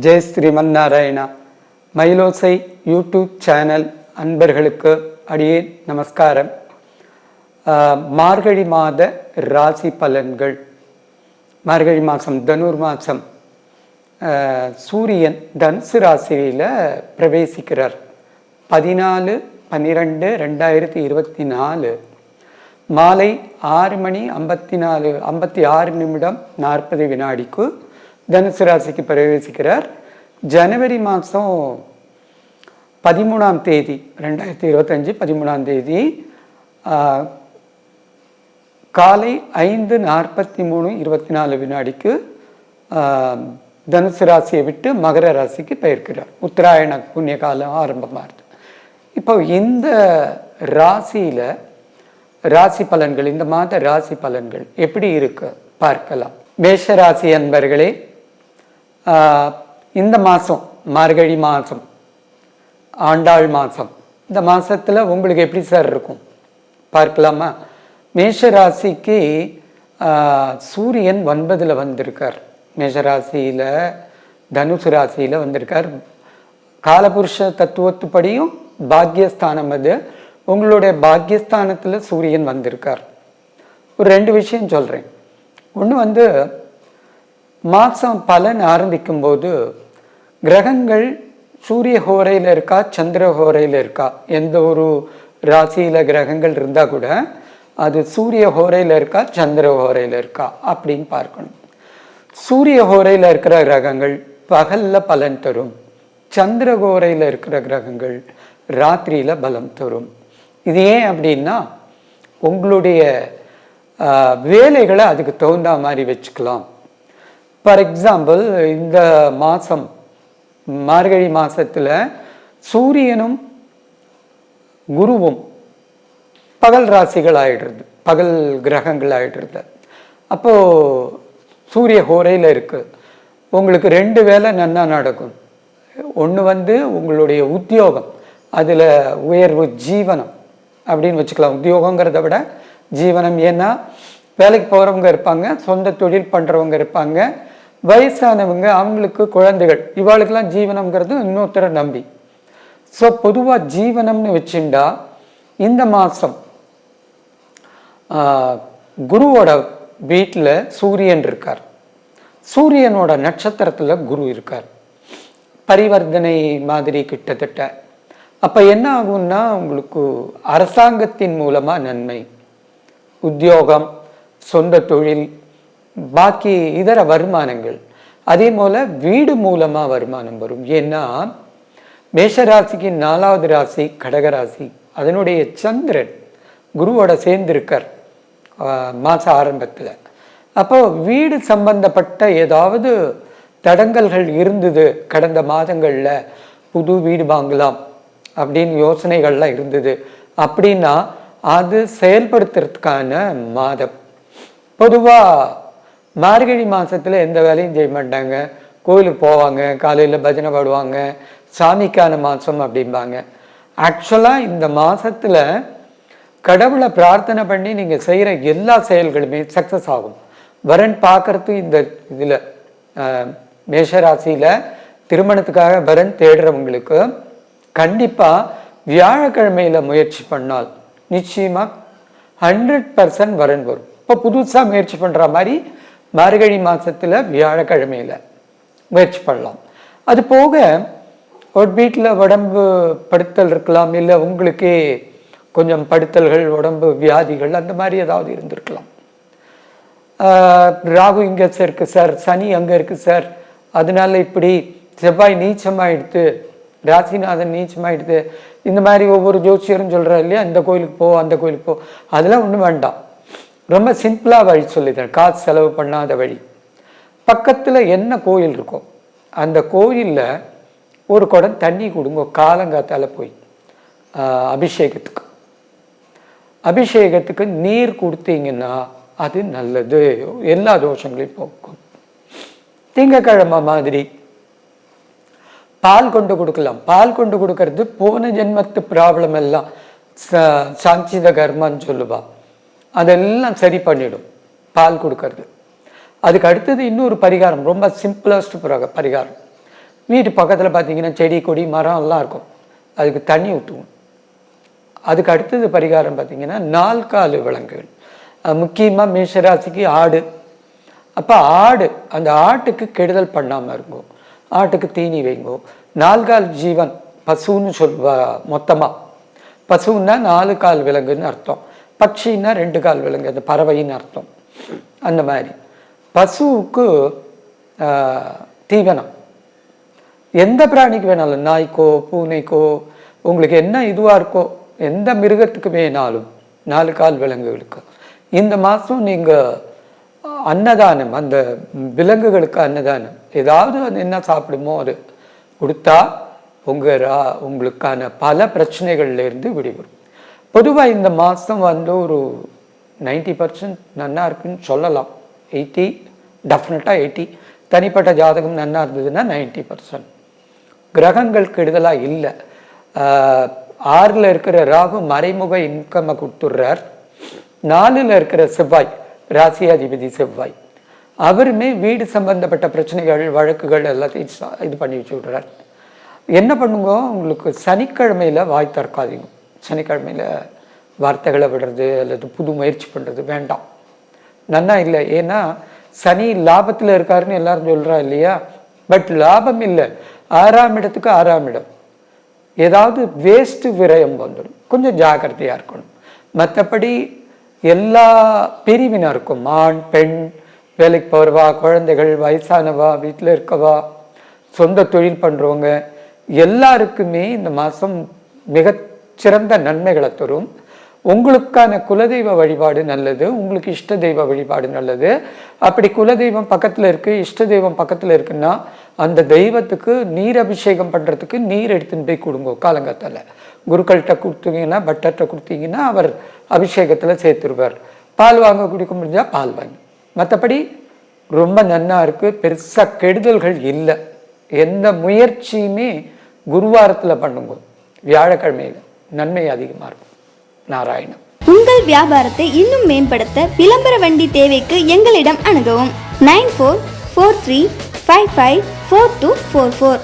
Jai Sriman Narayana. Mayilosai YouTube channel அன்பர்களுக்கு அடியே நமஸ்காரம். மார்கழி மாத ராசி பலன்கள். மார்கழி மாதம் தனுர் மாதம் சூரியன் தனுசு ராசியில் பிரவேசிக்கிறார். பதினாலு பன்னிரெண்டு ரெண்டாயிரத்தி இருபத்தி நாலு. மாலை ஆறு மணி ஐம்பத்தி நாலு ஐம்பத்தி ஆறு நிமிடம் நாற்பது வினாடிக்கு தனுசு ராசிக்கு பிரவேசிக்கிறார். ஜனவரி மாதம் பதிமூணாம் தேதி ரெண்டாயிரத்தி இருபத்தஞ்சி பதிமூணாம் தேதி காலை ஐந்து நாற்பத்தி மூணு இருபத்தி நாலு வினாடிக்கு தனுசு ராசியை விட்டு மகர ராசிக்கு பெயர்க்கிறார். உத்தராயண புண்ணிய காலம் ஆரம்பமாகுது இப்போ இந்த ராசியில் ராசி பலன்கள் இந்த மாத ராசி பலன்கள் எப்படி இருக்கு? பார்க்கலாம். மேஷ ராசி அன்பர்களே இந்த மாதம் மார்கழி மாதம் ஆண்டாள் மாதம் இந்த மாதத்தில் உங்களுக்கு எப்படி சார் இருக்கும்? பார்க்கலாமா? மேஷ ராசிக்கு சூரியன் ஒன்பதில் வந்திருக்கார். மேஷ ராசியில் தனுசு ராசியில் வந்திருக்கார். காலபுருஷ தத்துவத்துப்படியும் பாக்யஸ்தானம் அது. உங்களுடைய பாக்யஸ்தானத்தில் சூரியன் வந்திருக்கார். ஒரு ரெண்டு விஷயம் சொல்கிறேன் ஒன்று வந்து மாதம் பலன் ஆரம்பிக்கும் போது கிரகங்கள் சூரிய ஹோரையில் இருக்கா சந்திர ஹோரையில் இருக்கா? எந்த ஒரு ராசியில் கிரகங்கள் இருந்தால் கூட அது சூரிய ஹோரையில் இருக்கா சந்திர ஹோரையில் இருக்கா அப்படின்னு பார்க்கணும். சூரிய ஹோரையில் இருக்கிற கிரகங்கள் பகலில் பலன் தரும். சந்திர ஹோரையில் இருக்கிற கிரகங்கள் ராத்திரியில் பலம் தரும். இது ஏன் அப்படின்னா உங்களுடைய வேலைகளை அதுக்கு தகுந்த மாதிரி வச்சுக்கலாம். ஃபார் எக்ஸாம்பிள் இந்த மாதம் மார்கழி மாதத்தில் சூரியனும் குருவும் பகல் ராசிகள் ஆகிடுறது பகல் கிரகங்கள் ஆகிடுறது அப்போது சூரிய ஹோரையில் இருக்குது உங்களுக்கு ரெண்டு வேலை நன்னா நடக்கும். ஒன்று வந்து உங்களுடைய உத்தியோகம் அதில் உயர்வு ஜீவனம் அப்படின்னு வச்சுக்கலாம். உத்தியோகங்கிறத விட ஜீவனம். ஏன்னா வேலைக்கு போகிறவங்க இருப்பாங்க சொந்த தொழில் பண்ணுறவங்க இருப்பாங்க. வயசானவங்க அவங்களுக்கு குழந்தைகள். இவாளுக்கெல்லாம் ஜீவனம்ங்கிறது இன்னொருத்தரை நம்பி. ஸோ பொதுவாக ஜீவனம்னு வச்சுண்டா இந்த மாதம் குருவோட வீட்டில் சூரியன் இருக்கார். சூரியனோட நட்சத்திரத்தில் குரு இருக்கார். பரிவர்த்தனை மாதிரி கிட்டத்தட்ட. அப்போ என்ன ஆகும்னா உங்களுக்கு அரசாங்கத்தின் மூலமாக நன்மை. உத்தியோகம் சொந்த தொழில் பாக்கி இதர வருமானங்கள். அதே போல் வீடு மூலமாக வருமானம் வரும். ஏன்னா மேஷராசிக்கு நாலாவது ராசி கடகராசி அதனுடைய சந்திரன் குருவோட சேர்ந்திருக்கார் மாத ஆரம்பத்தில். அப்போ வீடு சம்பந்தப்பட்ட ஏதாவது தடங்கல்கள் இருந்தது கடந்த மாதங்களில் புது வீடு வாங்கலாம் அப்படின்னு யோசனைகள்லாம் இருந்தது. அப்படின்னா அது செயல்படுத்துறதுக்கான மாதம். பொதுவாக மார்கழி மாதத்தில் எந்த வேலையும் செய்ய மாட்டாங்க. கோயிலுக்கு போவாங்க காலையில் பஜனை பாடுவாங்க சாமிக்கான மாதம் அப்படிம்பாங்க. ஆக்சுவலாக இந்த மாதத்தில் கடவுளை பிரார்த்தனை பண்ணி நீங்கள் செய்கிற எல்லா செயல்களுமே சக்ஸஸ் ஆகும். வரன் பார்க்குறது இந்த இதில் மேஷராசியில் திருமணத்துக்காக வரன் தேடுறவங்களுக்கு கண்டிப்பாக வியாழக்கிழமையில் முயற்சி பண்ணால் நிச்சயமாக ஹண்ட்ரட் பர்சன்ட் வரன் வரும். இப்போ புதுசாக முயற்சி பண்ணுற மாதிரி மார்கழி மாதத்தில் வியாழக்கிழமையில் முயற்சி பண்ணலாம். அது போக ஒரு வீட்டில் உடம்பு படுத்தல் இருக்கலாம் இல்லை உங்களுக்கே கொஞ்சம் படுத்தல்கள் உடம்பு வியாதிகள் அந்த மாதிரி ஏதாவது இருந்திருக்கலாம். ராகு இங்கே இருக்கு சார் சனி அங்கே இருக்கு சார். அதனால இப்படி செவ்வாய் நீச்சமாயிடுது ராசிநாதன் நீச்சமாயிடுது இந்த மாதிரி ஒவ்வொரு ஜோசியரும் சொல்கிறா இல்லையா இந்த கோயிலுக்கு போ அந்த கோயிலுக்கு போ. அதெல்லாம் ஒன்றும் வேண்டாம். ரொம்ப சிம்பிளாக வழி சொல்லித்தரேன். காசு செலவு பண்ணாத வழி. பக்கத்தில் என்ன கோயில் இருக்கோ அந்த கோயிலில் ஒரு குடம் தண்ணி கொடுங்க காலங்காத்தால் போய் அபிஷேகத்துக்கு. அபிஷேகத்துக்கு நீர் கொடுத்தீங்கன்னா அது நல்லது. எல்லா தோஷங்களையும் போக்கும். திங்கக்கிழமை மாதிரி பால் கொண்டு கொடுக்கலாம். பால் கொண்டு கொடுக்கறது போன ஜென்மத்து ப்ராப்ளம் எல்லாம் ச- சாஞ்சித கர்மான்னு சொல்லுவா. அதெல்லாம் சரி பண்ணிடும் பால் கொடுக்கறது. அதுக்கு அடுத்தது இன்னொரு பரிகாரம் ரொம்ப சிம்பிளஸ்ட் பரிகாரம். வீட்டு பக்கத்தில் பார்த்தீங்கன்னா செடி கொடி மரம் எல்லாம் இருக்கும். அதுக்கு தண்ணி ஊற்றுவோம். அதுக்கு அடுத்தது பரிகாரம் பார்த்தீங்கன்னா நால்காலு விலங்குகள். முக்கியமாக மேஷராசிக்கு ஆடு. அப்போ ஆடு அந்த ஆட்டுக்கு கெடுதல் பண்ணாமல் இருக்கும் ஆட்டுக்கு தீனி வைங்கோ. நால்கால் ஜீவன் பசுன்னு சொல்வா மொத்தமாக பசுன்னா நாலு கால் விலங்குன்னு அர்த்தம். பட்சின்னா ரெண்டு கால் விலங்கு அந்த பறவைன்னு அர்த்தம். அந்த மாதிரி. பசுவுக்கு தீவனம் எந்த பிராணிக்கு வேணாலும் நாய்க்கோ பூனைக்கோ உங்களுக்கு என்ன இதுவாக இருக்கோ எந்த மிருகத்துக்கு வேணாலும் நாலு கால் விலங்குகளுக்கு இந்த மாதம் நீங்கள் அன்னதானம் அந்த விலங்குகளுக்கு அன்னதானம் ஏதாவது அது என்ன சாப்பிடுமோ அது கொடுத்தா உங்கள் ரா உங்களுக்கான பல பிரச்சனைகள்லேருந்து விடுபடும். பொதுவாக இந்த மாதம் வந்து ஒரு நைன்டி பர்சன்ட் நன்னா இருக்குன்னு சொல்லலாம். எயிட்டி டெஃபினட்டாக எயிட்டி. தனிப்பட்ட ஜாதகம் நன்னா இருந்ததுன்னா நைன்டி பர்சன்ட். கிரகங்கள் கெடுதலாக இல்லை. ஆறில் இருக்கிற ராகு மறைமுக இன்கம்மை கொடுத்துட்றார். நாலில் இருக்கிற செவ்வாய் ராசியாதிபதி செவ்வாய். அவருமே வீடு சம்பந்தப்பட்ட பிரச்சனைகள் வழக்குகள் எல்லாத்தையும் சா- இது பண்ணி வச்சு விடுறார். என்ன பண்ணுங்க உங்களுக்கு சனிக்கிழமையில் வாய் திறக்காதீங்க. சனிக்கிழமையில் வார்த்தைகளை விடுறது அல்லது புது முயற்சி பண்ணுறது வேண்டாம். நன்னா இல்லை. ஏன்னா சனி லாபத்தில் இருக்காருன்னு எல்லாரும் சொல்கிறா இல்லையா? பட் லாபம் இல்லை. ஆறாம் இடத்துக்கு ஆறாம் இடம். ஏதாவது வேஸ்ட்டு விரயம் வந்துடும் கொஞ்சம் ஜாக்கிரதையாக இருக்கணும். மற்றபடி எல்லா பிரிவினருக்கும் ஆண் பெண் வேலைக்கு போகிறவா குழந்தைகள் வயசானவா வீட்டில் இருக்கவா சொந்த தொழில் பண்ணுறவங்க எல்லாருக்குமே இந்த மாதம் மிக சிறந்த நன்மைகளை தரும். உங்களுக்கான குலதெய்வ வழிபாடு நல்லது உங்களுக்கு இஷ்ட தெய்வ வழிபாடு நல்லது. அப்படி குலதெய்வம் பக்கத்தில் இருக்குது இஷ்ட தெய்வம் பக்கத்தில் இருக்குன்னா அந்த தெய்வத்துக்கு நீர் அபிஷேகம் பண்ணுறதுக்கு நீர் எடுத்துன்னு போய் கொடுங்க காலங்கத்தில். குருக்கள்கிட்ட கொடுத்தீங்கன்னா பட்டர்கிட்ட கொடுத்தீங்கன்னா அவர் அபிஷேகத்தில் சேர்த்துருவார். பால் வாங்க குடிக்க முடிஞ்சால் பால் வாங்கி. மற்றபடி ரொம்ப நன்னா இருக்குது பெருசாக கெடுதல்கள் இல்லை. எந்த முயற்சியுமே குருவாரத்தில் பண்ணுங்க. வியாழக்கிழமையில். நன்மை அதிகமாக இருக்கும். நாராயணம். உங்கள் வியாபாரத்தை இன்னும் மேம்படுத்த விளம்பர வண்டி தேவைக்கு எங்களிடம் அணுகவும். Nine four four three five five four two four four.